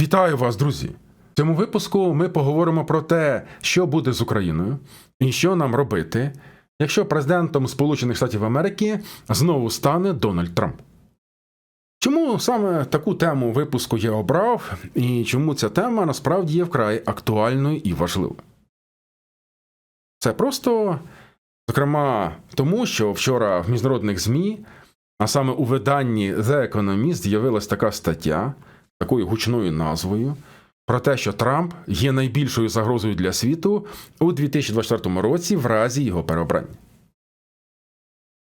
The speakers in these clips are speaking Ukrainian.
Вітаю вас, друзі! В цьому випуску ми поговоримо про те, що буде з Україною і що нам робити, якщо президентом Сполучених Штатів Америки знову стане Дональд Трамп. Чому саме таку тему випуску я обрав, і чому ця тема насправді є вкрай актуальною і важливою? Це просто, зокрема, тому що вчора в міжнародних ЗМІ, а саме у виданні The Economist, з'явилась така стаття такою гучною назвою про те, що Трамп є найбільшою загрозою для світу у 2024 році в разі його переобрання.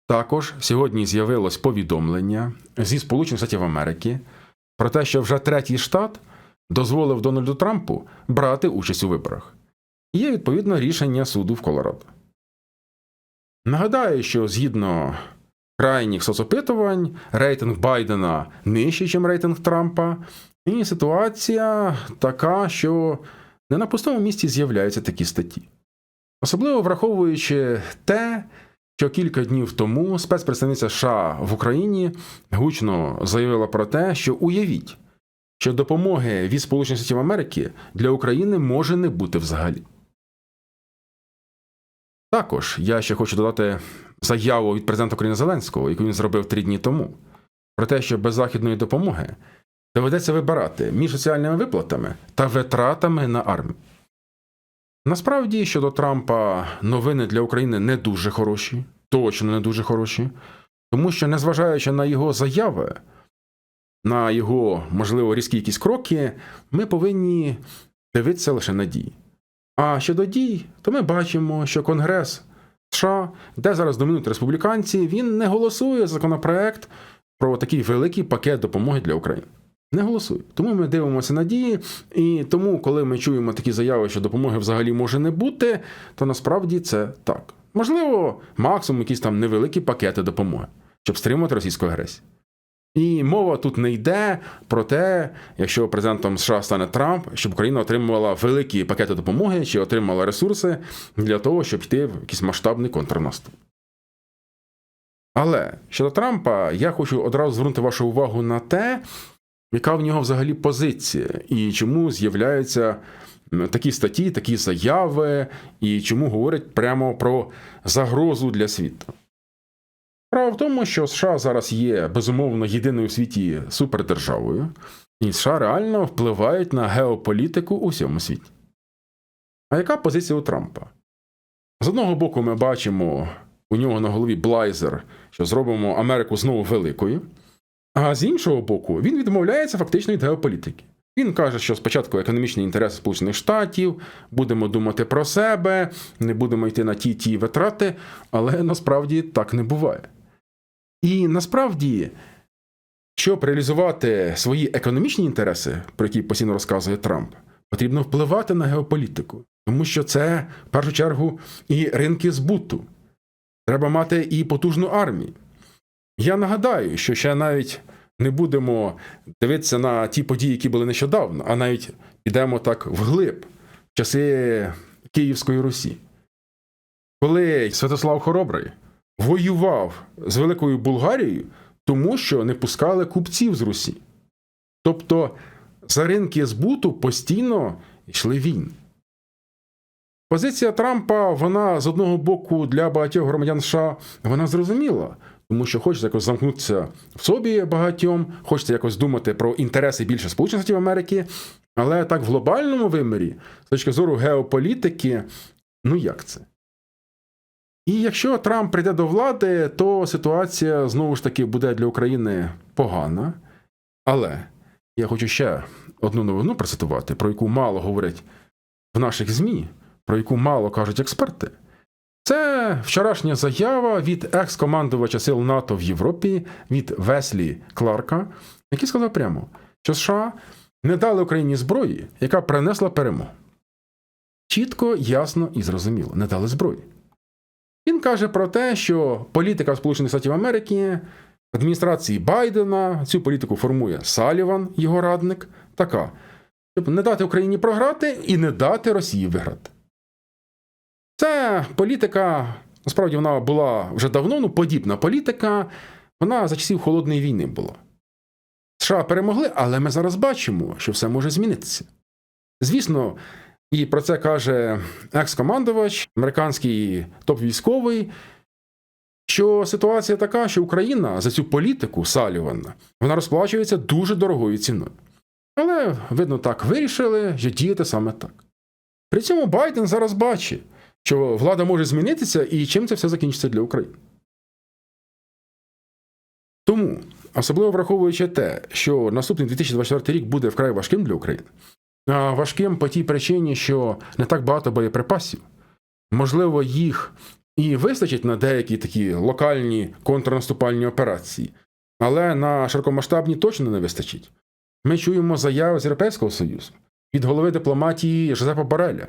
Також сьогодні з'явилось повідомлення зі Сполучених Штатів Америки про те, що вже третій штат дозволив Дональду Трампу брати участь у виборах. Є відповідно рішення суду в Колорадо. Нагадаю, що згідно крайніх соцопитувань рейтинг Байдена нижчий, ніж рейтинг Трампа, і ситуація така, що не на пустому місці з'являються такі статті. Особливо враховуючи те, що кілька днів тому спецпредставниця США в Україні гучно заявила про те, що уявіть, що допомоги від Сполучених Штатів Америки для України може не бути взагалі. Також я ще хочу додати заяву від президента України Зеленського, яку він зробив три дні тому, про те, що без західної допомоги доведеться вибирати між соціальними виплатами та витратами на армію. Насправді, щодо Трампа, новини для України не дуже хороші, точно не дуже хороші, тому що, незважаючи на його заяви, на його, можливо, різкі якісь кроки, ми повинні дивитися лише на дії. А щодо дій, то ми бачимо, що Конгрес США, де зараз домінують республіканці, він не голосує законопроект про такий великий пакет допомоги для України. Не голосує. Тому ми дивимося на дії, і тому, коли ми чуємо такі заяви, що допомоги взагалі може не бути, то насправді це так. Можливо, максимум якісь там невеликі пакети допомоги, щоб стримати російську агресію. І мова тут не йде про те, якщо президентом США стане Трамп, щоб Україна отримувала великі пакети допомоги чи отримала ресурси для того, щоб йти в якийсь масштабний контрнаступ. Але щодо Трампа, я хочу одразу звернути вашу увагу на те, яка в нього взагалі позиція, і чому з'являються такі статті, такі заяви, і чому говорять прямо про загрозу для світу. Справа в тому, що США зараз є безумовно єдиною у світі супердержавою, і США реально впливають на геополітику у всьому світі. А яка позиція у Трампа? З одного боку, ми бачимо у нього на голові блайзер, що зробимо Америку знову великою. А з іншого боку, він відмовляється фактично від геополітики. Він каже, що спочатку економічні інтереси Сполучених Штатів, будемо думати про себе, не будемо йти на ті ті витрати, але насправді так не буває. І насправді, щоб реалізувати свої економічні інтереси, про які постійно розказує Трамп, потрібно впливати на геополітику, тому що це в першу чергу і ринки збуту. Треба мати і потужну армію. Я нагадаю, що ще навіть не будемо дивитися на ті події, які були нещодавно, а навіть підемо так вглиб в часи Київської Русі. Коли Святослав Хоробрий воював з Великою Булгарією, тому що не пускали купців з Русі. Тобто за ринки збуту постійно йшли війни. Позиція Трампа, вона з одного боку для багатьох громадян США вона зрозуміла, тому що хочеться якось замкнутися в собі багатьом, хочеться якось думати про інтереси більше Сполучених Штатів Америки, але так в глобальному вимірі, з точки зору геополітики, ну як це? І якщо Трамп прийде до влади, то ситуація знову ж таки буде для України погана. Але я хочу ще одну новину процитувати, про яку мало говорять в наших ЗМІ, про яку мало кажуть експерти. Це вчорашня заява від екс-командувача сил НАТО в Європі від Веслі Кларка, який сказав прямо, що США не дали Україні зброї, яка принесла перемогу. Чітко, ясно і зрозуміло, не дали зброї. Він каже про те, що політика Сполучених Штатів Америки, адміністрації Байдена, цю політику формує Саліван, його радник, така, щоб не дати Україні програти і не дати Росії виграти. Це політика, насправді вона була вже давно, ну подібна політика, вона за часів холодної війни була. США перемогли, але ми зараз бачимо, що все може змінитися. Звісно, і про це каже екс-командувач, американський топ-військовий, що ситуація така, що Україна за цю політику Салівана вона розплачується дуже дорогою ціною. Але, видно, так вирішили, що діяти саме так. При цьому Байден зараз бачить, що влада може змінитися і чим це все закінчиться для України. Тому, особливо враховуючи те, що наступний 2024 рік буде вкрай важким для України, важким по тій причині, що не так багато боєприпасів, можливо, їх і вистачить на деякі такі локальні контрнаступальні операції, але на широкомасштабні точно не вистачить. Ми чуємо заяви з Європейського Союзу від голови дипломатії Жозепа Бореля.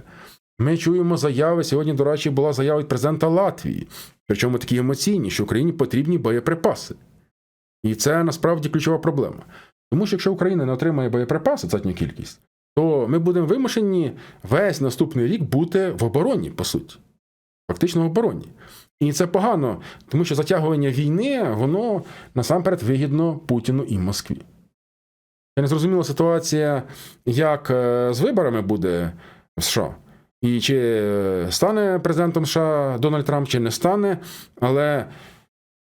Ми чуємо заяви. Сьогодні, до речі, була заява від президента Латвії, причому такі емоційні, що Україні потрібні боєприпаси. І це насправді ключова проблема. Тому що якщо Україна не отримає боєприпаси, достатню кількість, то ми будемо вимушені весь наступний рік бути в обороні, по суті. Фактично в обороні. І це погано, тому що затягування війни, воно насамперед вигідно Путіну і Москві. Це незрозуміла ситуація, як е, з виборами буде в США. І чи е, стане президентом США Дональд Трамп, чи не стане. Але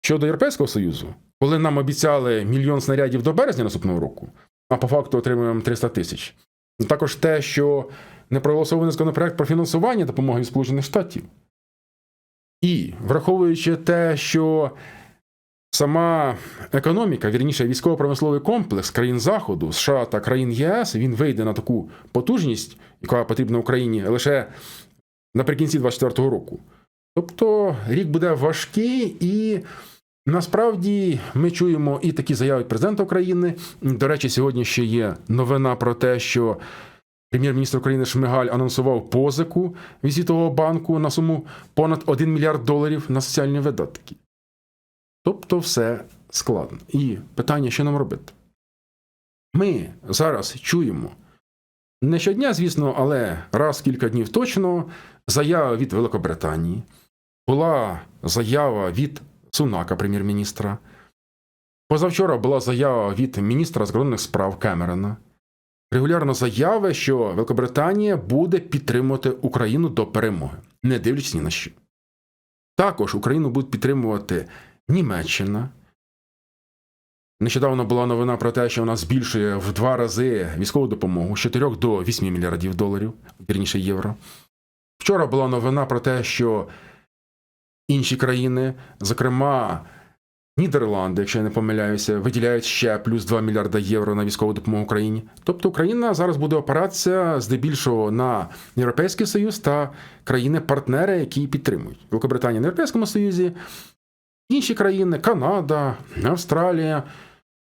щодо Європейського Союзу, коли нам обіцяли мільйон снарядів до березня наступного року, а по факту отримуємо 300 тисяч. Також те, що не проголосований законопроект про фінансування допомоги Сполучених Штатів. І враховуючи те, що сама економіка, вірніше, військово-промисловий комплекс країн Заходу, США та країн ЄС, він вийде на таку потужність, яка потрібна Україні лише наприкінці 2024 року. Тобто рік буде важкий і. Насправді ми чуємо і такі заяви від президента України. До речі, сьогодні ще є новина про те, що прем'єр-міністр України Шмигаль анонсував позику від Світового банку на суму понад 1 мільярд доларів на соціальні видатки. Тобто, все складно. І питання, що нам робити? Ми зараз чуємо не щодня, звісно, але раз кілька днів точно заява від Великобританії. Була заява від Сунака, прем'єр-міністра. Позавчора була заява від міністра закордонних справ Кемерона. Регулярно заяви, що Великобританія буде підтримувати Україну до перемоги, не дивлячись ні на що. Також Україну будуть підтримувати Німеччина. Нещодавно була новина про те, що вона збільшує в два рази військову допомогу з 4 до 8 мільярдів доларів, вірніше євро. Вчора була новина про те, що інші країни, зокрема Нідерланди, якщо я не помиляюся, виділяють ще плюс 2 мільярда євро на військову допомогу Україні. Тобто Україна зараз буде опиратися здебільшого на Європейський Союз та країни-партнери, які її підтримують. Великобританія на Європейському Союзі, інші країни, Канада, Австралія.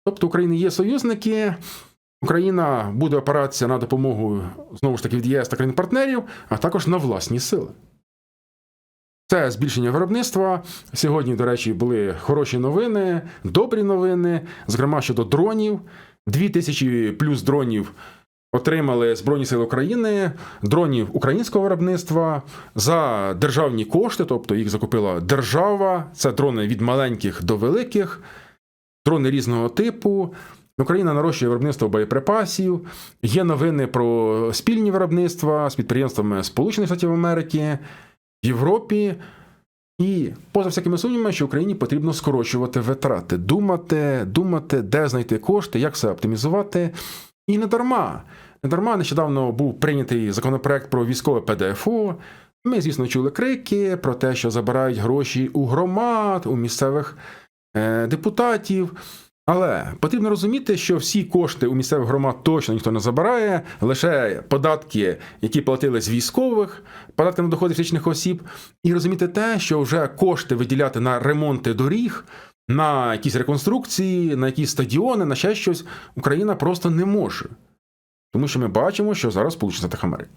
Тобто України є союзники. Україна буде опиратися на допомогу знову ж таки від ЄС та країн-партнерів, а також на власні сили. Це збільшення виробництва. Сьогодні, до речі, були хороші новини, добрі новини, зокрема щодо дронів. Дві тисячі плюс дронів отримали Збройні Сили України, дронів українського виробництва за державні кошти, тобто їх закупила держава. Це дрони від маленьких до великих, дрони різного типу. Україна нарощує виробництво боєприпасів. Є новини про спільні виробництва з підприємствами Сполучених Штатів Америки. Європі і поза всякими сумнівами, що Україні потрібно скорочувати витрати, думати, думати, де знайти кошти, як все оптимізувати. І не дарма. Не дарма нещодавно був прийнятий законопроект про військове ПДФО. Ми, звісно, чули крики про те, що забирають гроші у громад, у місцевих е, депутатів. Але потрібно розуміти, що всі кошти у місцевих громад точно ніхто не забирає, лише податки, які платили з військових, податки на доходи фізичних осіб, і розуміти те, що вже кошти виділяти на ремонти доріг, на якісь реконструкції, на якісь стадіони, на ще щось Україна просто не може. Тому що ми бачимо, що зараз Сполучені Штати Америки.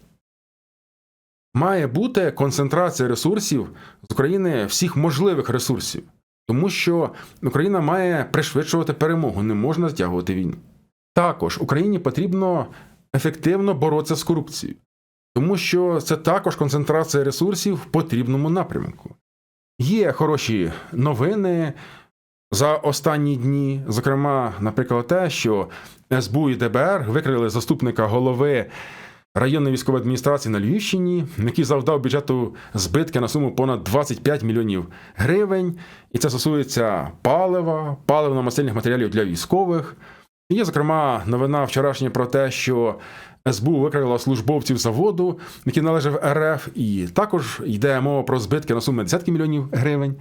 Має бути концентрація ресурсів з України всіх можливих ресурсів. Тому що Україна має пришвидшувати перемогу, не можна стягувати війну. Також Україні потрібно ефективно боротися з корупцією, тому що це також концентрація ресурсів в потрібному напрямку. Є хороші новини. за останні дні. Зокрема, наприклад, те, що СБУ і ДБР викрили заступника голови районної військової адміністрації на Львівщині, який завдав бюджету збитки на суму понад 25 мільйонів гривень. І це стосується палива, паливно-мастильних матеріалів для військових. Є, зокрема, новина вчорашня про те, що СБУ викрила службовців заводу, який належав РФ, і також йде мова про збитки на суму десятки мільйонів гривень.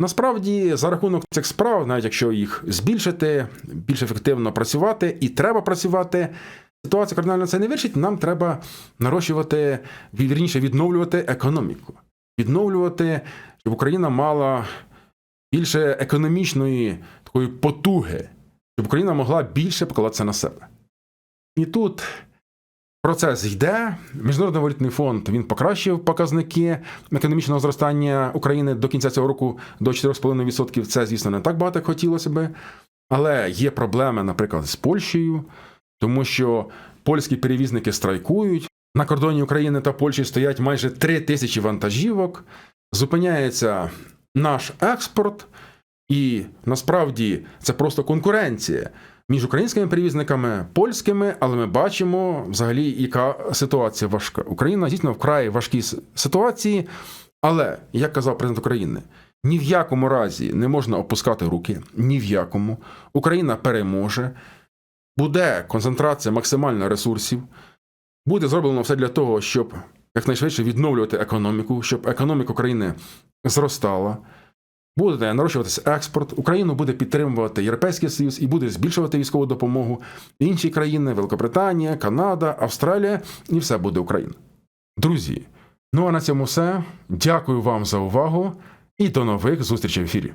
Насправді, за рахунок цих справ, навіть якщо їх збільшити, більш ефективно працювати, і треба працювати, ситуація кардинально це не вирішить. Нам треба нарощувати, вірніше відновлювати економіку, відновлювати, щоб Україна мала більше економічної такої потуги, щоб Україна могла більше покладатися на себе. І тут процес йде. Міжнародний валютний фонд він покращив показники економічного зростання України до кінця цього року до 4,5%. Це, звісно, не так багато, як хотілося би. Але є проблеми, наприклад, з Польщею, тому що польські перевізники страйкують. На кордоні України та Польщі стоять майже 3 тисячі вантажівок. Зупиняється наш експорт, і насправді це просто конкуренція між українськими перевізниками, польськими, але ми бачимо взагалі, яка ситуація важка. Україна дійсно вкрай важкій ситуації, але як казав президент України. Ні в якому разі не можна опускати руки, ні в якому. Україна переможе, буде концентрація максимальна ресурсів, буде зроблено все для того, щоб якнайшвидше відновлювати економіку, щоб економіка України зростала. Буде нарощуватися експорт, Україну буде підтримувати Європейський Союз і буде збільшувати військову допомогу. Інші країни Великобританія, Канада, Австралія, і все буде Україна. Друзі, ну а на цьому все. Дякую вам за увагу і до нових зустрічей в ефірі.